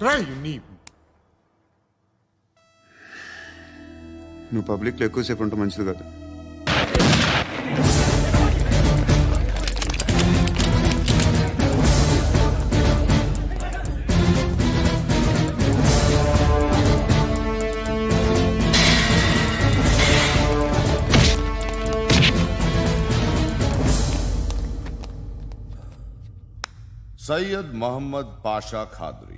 చంపనివ్వను నువ్వు పబ్లిక్లో ఎక్కువసేపు ఉంటే మంచిది కాదు సయ్యద్ మహమ్మద్ పాషా ఖాద్రి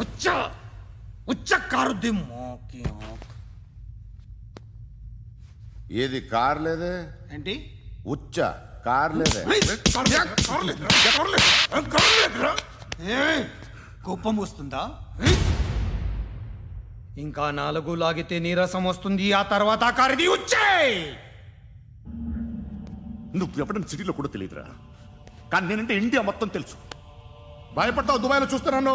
ఉచ్చ ఉచ్చ కారుద్ది మోకి ఆక్. ఏది కార్ లేదే? ఏంటి? ఉచ్చ కార్ లేదే! కోపం వస్తుందా? ఇంకా నాలుగు లాగితే నీరసం వస్తుంది ఆ తర్వాత ఆ కారిది ఉచ్చే! నువ్వు ఎప్పుడైనా సిటీలో కూడా తెలియదురా. కానీ నేనంటే ఇండియా మొత్తం తెలుసు. భయపడతావు దుబాయ్లో చూస్తున్నాను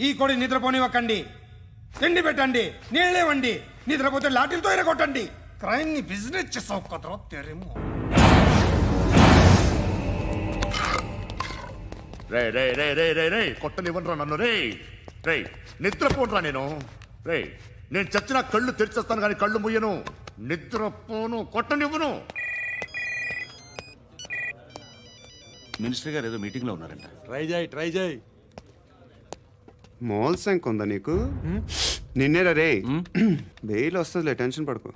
ఈ కోడి నిద్రపోనివ్వకండి. తిండి పెట్టండి నీళ్ళేవండి నిద్రపోతే లాఠీలతో ఎరగొట్టండి. క్రైమ్ని బిజినెస్ చేసావు కదరా తెరేమో. రే రే రే రే రే రే కొట్టనివ్వనరా నన్ను రే రే నిద్రపోనరా నేను. రే నేను చచ్చిన కళ్ళు తెరిచేస్తాను కానీ కళ్ళు ముయ్యను నిద్రపోను కొట్టనివ్వను. మినిస్టర్ గారు ఏదో మీటింగ్లో ఉన్నారంట. ట్రై చేయి ట్రై చేయి. మోల్ సంక్ ఉందా నీకు నిన్నేరా రే. బెయిల్ వస్తుందిలే టెన్షన్ పడుకో.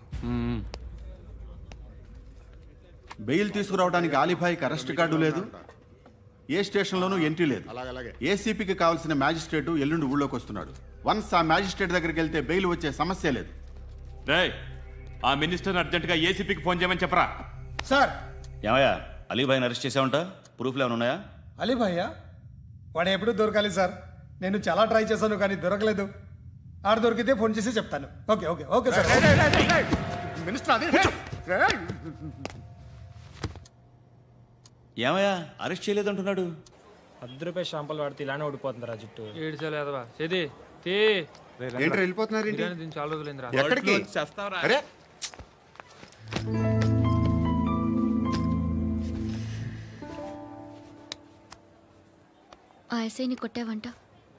బెయిల్ తీసుకురావడానికి ఆలిభాయికి అరెస్ట్ కార్డు లేదు. ఏ స్టేషన్లోనూ ఎంట్రీ లేదు. ఏసీపీకి కావాల్సిన మ్యాజిస్ట్రేటు ఎల్లుండి ఊళ్ళోకి వస్తున్నాడు. వన్స్ ఆ మ్యాజిస్ట్రేట్ దగ్గరికి వెళ్తే బెయిల్ వచ్చే సమస్య లేదు. రేయ్ ఆ మినిస్టర్ అర్జెంటుగా ఏసీపీకి ఫోన్ చేయమని చెప్పరా? సార్! ఏమయ్యా అలీభాయిని అరెస్ట్ చేసావంట? ప్రూఫ్లు ఏమైనా ఉన్నాయా? అలీ భయ్యా వాడు ఎప్పుడు దొరకాలి సార్? నేను చాలా ట్రై చేశాను కానీ దొరకలేదు. ఆడ దొరికితే ఫోన్ చేసి చెప్తాను. Okay okay okay sir. Minister అదే. ఏమయ్యా? అరెస్ట్ చేయలేదంటున్నాడు. పది రూపాయలు షాంపులు వాడితే ఇలానే ఓడిపోతుందిరా జుట్టు. ఏడ్చలేదవా? చేది తీ. వెళ్ళిపోతున్నారు ఏంటి? బిర్యానీ దీని చాలా రోజులైందిరా. ఎక్కడికి? అరే! ఆ ఎస్ఐని కొట్టావంట?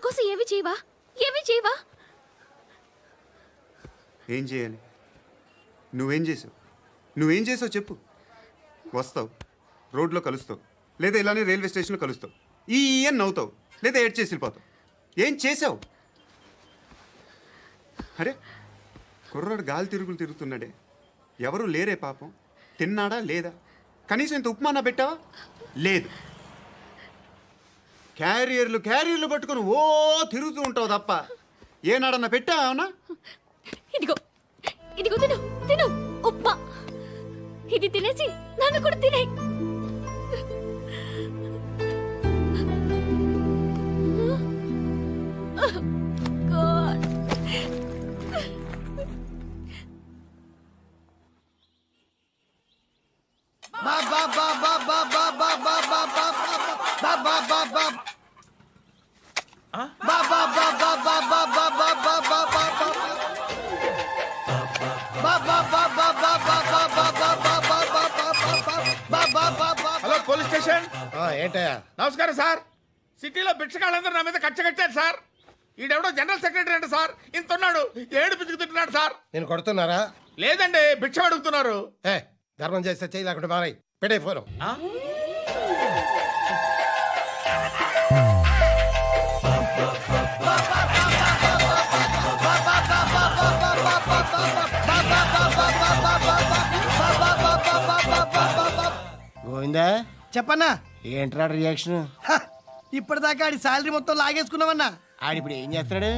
కోసం ఏమి చేయవా? ఏమి చేయవా? ఏం చేయాలి? నువ్వేం చేసావు? నువ్వేం చేసావు చెప్పు. వస్తావు. రోడ్లో కలుస్తావు. లేదా ఇలానే రైల్వే స్టేషన్లో కలుస్తావు. ఈ ఈ అని నవ్వుతావు. లేదా ఏడ్ చేసి వెళ్ళిపోతావు. ఏం చేసావు? అరే కుర్రాడు గాలి తిరుగులు తిరుగుతున్నాడే. ఎవరు లేరే పాపం. తిన్నాడా లేదా? కనీసం ఇంత ఉప్మానా పెట్టావా? లేదు. క్యారియర్లు క్యారియర్లు పట్టుకొని ఓ తిరుగుతూ ఉంటావు తప్ప. ఏనాడన్నా పెట్టావునా ఇదిగో ఇదిగో తిను తిను ఉప్మా ఇది తినేసి నన్ను కూడా తినే. Hello police station. ఏంటయ్యా? నమస్కారం సార్. సిటీలో భిక్షగాళ్ళందరూ నా మీద కచ్చ కట్టారు సార్. ఈడెవడో జనరల్ సెక్రటరీ అంట సార్. ఇంత ఉన్నాడు ఏడు పిచ్చుకు తింటున్నాడు సార్. నేను కొడుతున్నారా? లేదండి భిక్ష అడుగుతున్నారు. ఏ ధర్మం చేస్తే చేయి లేకుండా మారాయి. పెట్టే ఫోను. గోవిందా చెప్పన్నా. ఏంట్రా రియాక్షన్ ఇప్పటిదాకా ఆడి శాలరీ మొత్తం లాగేసుకున్నావన్నా. ఆడిప్పుడు ఏం చేస్తాడు